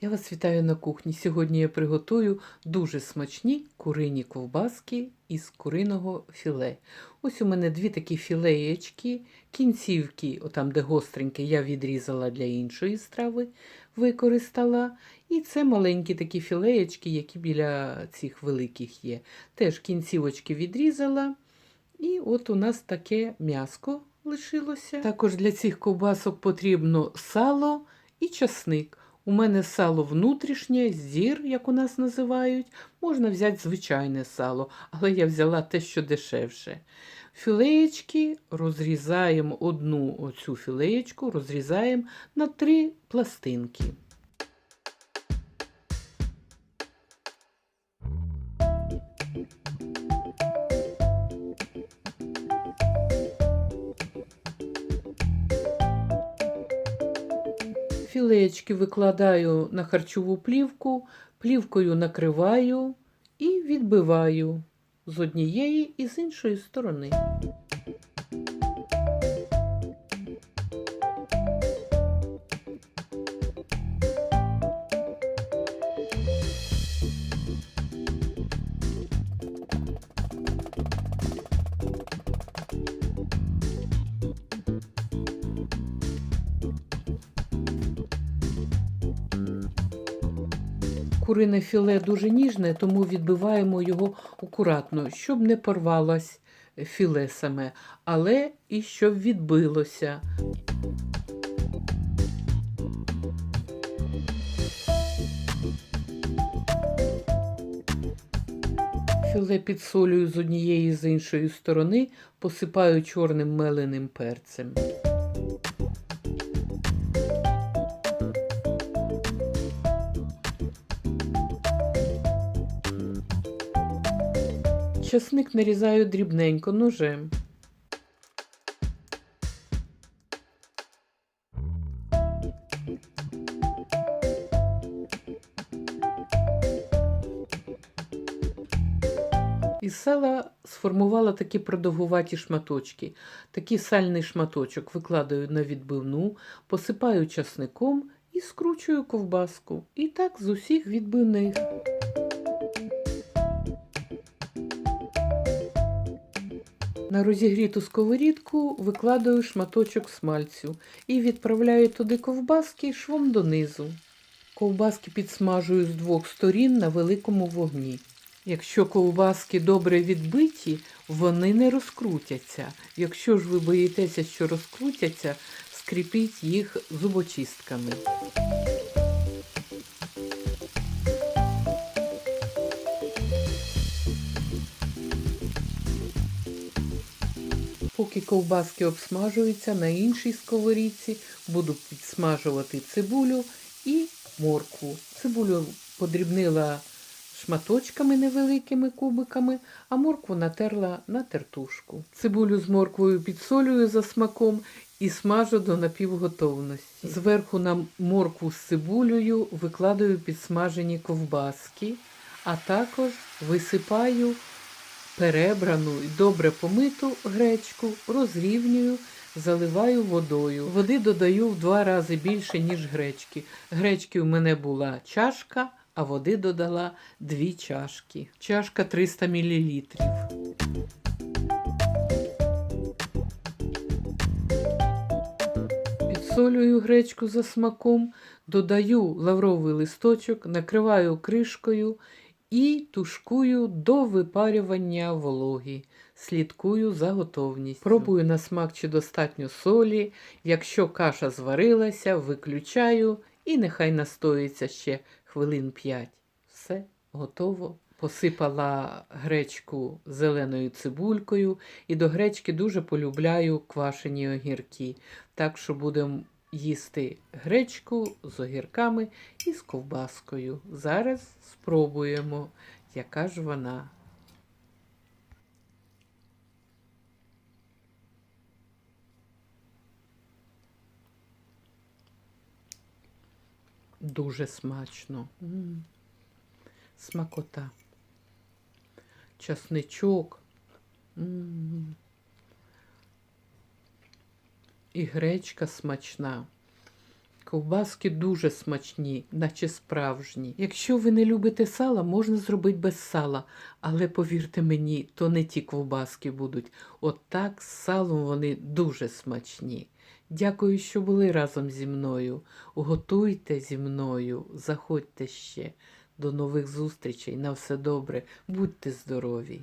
Я вас вітаю на кухні. Сьогодні я приготую дуже смачні курині ковбаски із куриного філе. Ось у мене дві такі філеєчки, кінцівки, отам де гостреньке, я відрізала для іншої страви, використала. І це маленькі такі філеєчки, які біля цих великих є. Теж кінцівочки відрізала. І от у нас таке м'яско лишилося. Також для цих ковбасок потрібно сало і часник. У мене сало внутрішнє, зір, як у нас називають. Можна взяти звичайне сало, але я взяла те, що дешевше. Філеєчки розрізаємо одну оцю філеєчку, розрізаємо на три пластинки. Філеєчки викладаю на харчову плівку, плівкою накриваю і відбиваю з однієї і з іншої сторони. Курине філе дуже ніжне, тому відбиваємо його акуратно, щоб не порвалось філе саме, але і щоб відбилося. Філе підсолюю з однієї з іншої сторони, посипаю чорним меленим перцем. Часник нарізаю дрібненько ножем. Із сала сформувала такі продовгуваті шматочки. Такий сальний шматочок викладаю на відбивну, посипаю часником і скручую ковбаску. І так з усіх відбивних. На розігріту сковорідку викладаю шматочок смальцю і відправляю туди ковбаски швом донизу. Ковбаски підсмажую з двох сторін на великому вогні. Якщо ковбаски добре відбиті, вони не розкрутяться. Якщо ж ви боїтеся, що розкрутяться, скріпіть їх зубочистками. Поки ковбаски обсмажуються на іншій сковорідці, буду підсмажувати цибулю і моркву. Цибулю подрібнила шматочками невеликими кубиками, а моркву натерла на тертушку. Цибулю з морквою підсолюю за смаком і смажу до напівготовності. Зверху на моркву з цибулею викладаю підсмажені ковбаски, а також висипаю перебрану і добре помиту гречку, розрівнюю, заливаю водою. Води додаю в два рази більше, ніж гречки. Гречки у мене була чашка, а води додала дві чашки. Чашка 300 мл. Підсолюю гречку за смаком, додаю лавровий листочок, накриваю кришкою і тушкую до випарювання вологі. Слідкую за готовністю. Пробую на смак чи достатньо солі. Якщо каша зварилася, виключаю і нехай настоїться ще хвилин 5. Все готово. Посипала гречку зеленою цибулькою і до гречки дуже полюбляю квашені огірки. Так що будемо їсти гречку з огірками і з ковбаскою. Зараз спробуємо, яка ж вона. Дуже смачно. Смакота. Часничок. М. І гречка смачна. Ковбаски дуже смачні, наче справжні. Якщо ви не любите сала, можна зробити без сала. Але повірте мені, то не ті ковбаски будуть. От так з салом вони дуже смачні. Дякую, що були разом зі мною. Готуйте зі мною, заходьте ще. До нових зустрічей. На все добре. Будьте здорові!